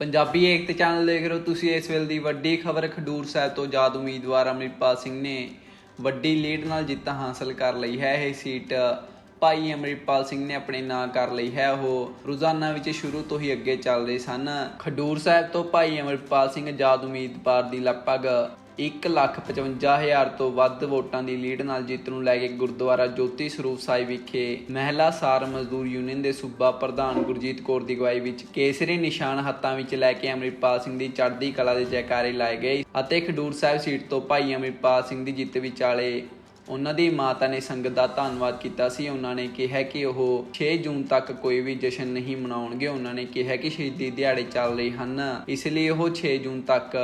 ਪੰਜਾਬੀ ਏਕਤਾ channel ਦੇਖ ਰਹੇ ਹੋ ਤੁਸੀਂ ਇਸ ਵੇਲੇ ਦੀ ਵੱਡੀ ਖਬਰ, ਖਡੂਰ ਸਾਹਿਬ ਤੋਂ ਆਜ਼ਾਦ ਉਮੀਦਵਾਰ ਅਮਰਿਤਪਾਲ ਸਿੰਘ ਨੇ ਵੱਡੀ ਲੀਡ ਨਾਲ ਜਿੱਤ ਹਾਸਲ ਕਰ ਲਈ ਹੈ। ਇਹ ਸੀਟ ਭਾਈ ਅਮਰਿਤਪਾਲ ਸਿੰਘ ਨੇ ਆਪਣੇ ਨਾਂ ਕਰ ਲਈ ਹੈ। ਉਹ ਰੋਜ਼ਾਨਾ ਵਿੱਚ ਸ਼ੁਰੂ ਤੋਂ ਹੀ ਅੱਗੇ ਚੱਲ ਰਹੇ ਸਨ। ਖਡੂਰ ਸਾਹਿਬ ਤੋਂ ਭਾਈ ਅਮਰਿਤਪਾਲ ਸਿੰਘ ਆਜ਼ਾਦ ਉਮੀਦਵਾਰ ਦੀ ਲਗਭਗ 155000 ਤੋਂ ਵੱਧ ਵੋਟਾਂ ਦੀ ਲੀਡ ਨਾਲ ਜਿੱਤ ਨੂੰ ਲੈ ਕੇ ਗੁਰਦੁਆਰਾ ਜੋਤੀ ਸਰੂਪ ਸਾਹਿਬ ਵਿਖੇ ਮਹਿਲਾ ਸਾਰ ਮਜ਼ਦੂਰ ਯੂਨੀਅਨ ਦੇ ਸੂਬਾ ਪ੍ਰਧਾਨ ਗੁਰਜੀਤ ਕੌਰ ਦੀ ਅਗਵਾਈ ਵਿੱਚ ਕੇਸਰੀ ਨਿਸ਼ਾਨ ਹੱਥਾਂ ਵਿੱਚ ਲੈ ਕੇ ਅੰਮ੍ਰਿਤਪਾਲ ਸਿੰਘ ਦੀ ਚੜ੍ਹਦੀ ਕਲਾ ਦੇ ਜੈਕਾਰੇ ਲਾਏ ਗਏ ਅਤੇ ਖਡੂਰ ਸਾਹਿਬ ਸੀਟ ਤੋਂ ਭਾਈ ਅੰਮ੍ਰਿਤਪਾਲ ਸਿੰਘ ਦੀ ਜਿੱਤ ਵਿਚਾਲੇ ਉਹਨਾਂ ਦੀ ਮਾਤਾ ਨੇ ਸੰਗਤ ਦਾ ਧੰਨਵਾਦ ਕੀਤਾ ਸੀ। ਉਹਨਾਂ ਨੇ ਕਿਹਾ ਕਿ ਉਹ 6 ਜੂਨ ਤੱਕ ਕੋਈ ਵੀ ਜਸ਼ਨ ਨਹੀਂ ਮਨਾਉਣਗੇ। ਉਹਨਾਂ ਨੇ ਕਿਹਾ ਕਿ ਸ਼ਹੀਦੀ ਦਿਹਾੜੇ ਚੱਲ ਰਹੇ ਹਨ। ਇਸ ਲਈ ਉਹ 6 ਜੂਨ ਤੱਕ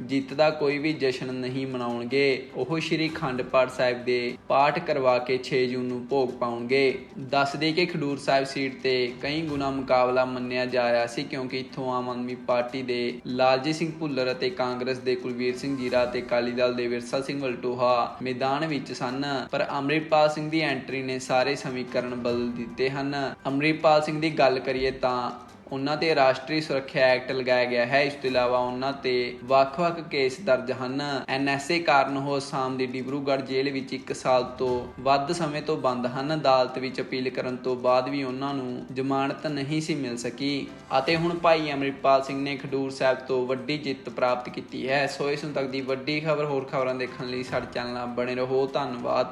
ਜਿੱਤ ਦਾ ਕੋਈ ਵੀ ਜਸ਼ਨ ਨਹੀਂ ਮਨਾਉਣਗੇ, ਉਹ ਸ਼੍ਰੀ ਖੰਡ ਪਾਠ ਸਾਹਿਬ ਦੇ ਪਾਠ ਕਰਵਾ ਕੇ 6 ਜੂਨ ਨੂੰ ਭੋਗ ਪਾਉਣਗੇ। ਦੱਸ ਦੇ ਕਿ ਖਡੂਰ ਸਾਹਿਬ ਸੀਟ ਤੇ ਕਈ ਗੁਣਾ ਮੁਕਾਬਲਾ ਮੰਨਿਆ ਜਾ ਰਿਹਾ ਸੀ, ਕਿਉਂਕਿ ਇੱਥੋਂ ਆਮ ਆਦਮੀ ਪਾਰਟੀ ਦੇ ਲਾਲਜੀਤ ਸਿੰਘ ਭੁੱਲਰ ਅਤੇ ਕਾਂਗਰਸ ਦੇ ਕੁਲਵੀਰ ਸਿੰਘ ਜੀਰਾ ਅਤੇ ਅਕਾਲੀ ਦਲ ਦੇ ਵਿਰਸਾ ਸਿੰਘ ਵਲਟੋਹਾ ਮੈਦਾਨ ਵਿੱਚ ਸਨ। ਪਰ ਅੰਮ੍ਰਿਤਪਾਲ ਸਿੰਘ ਦੀ ਐਂਟਰੀ ਨੇ ਸਾਰੇ ਸਮੀਕਰਨ ਬਦਲ ਦਿੱਤੇ ਹਨ। ਅੰਮ੍ਰਿਤਪਾਲ ਸਿੰਘ ਦੀ ਗੱਲ ਕਰੀਏ ਤਾਂ ਉਹਨਾਂ ਤੇ ਰਾਸ਼ਟਰੀ ਸੁਰੱਖਿਆ ਐਕਟ ਲਗਾਇਆ ਗਿਆ ਹੈ। ਇਸ ਤੋਂ ਇਲਾਵਾ ਉਹਨਾਂ ਤੇ ਵੱਖ-ਵੱਖ ਕੇਸ ਦਰਜ ਹਨ। ਐਨਐਸਏ ਕਾਰਨ ਉਹ ਅਸਾਮ ਦੀ ਡਿਬਰੂਗੜ੍ਹ ਜੇਲ੍ਹ ਵਿੱਚ 1 ਸਾਲ ਤੋਂ ਵੱਧ ਸਮੇਂ ਤੋਂ ਬੰਦ ਹਨ। ਅਦਾਲਤ ਵਿੱਚ ਅਪੀਲ ਕਰਨ ਤੋਂ ਬਾਅਦ ਵੀ ਉਹਨਾਂ ਨੂੰ ਜ਼ਮਾਨਤ ਨਹੀਂ ਸੀ ਮਿਲ ਸਕੀ। ਅਤੇ ਹੁਣ ਭਾਈ ਅਮਰਿਤਪਾਲ ਸਿੰਘ ਨੇ ਖਡੂਰ ਸਾਹਿਬ ਤੋਂ ਵੱਡੀ ਜਿੱਤ ਪ੍ਰਾਪਤ ਕੀਤੀ ਹੈ। ਸੋ ਇਸ ਨੂੰ ਤੱਕ ਦੀ ਵੱਡੀ ਖਬਰ ਹੋਰ ਖਬਰਾਂ ਦੇਖਣ ਲਈ ਸਾਡੇ ਚੈਨਲ ਨਾਲ ਬਣੇ ਰਹੋ। ਧੰਨਵਾਦ।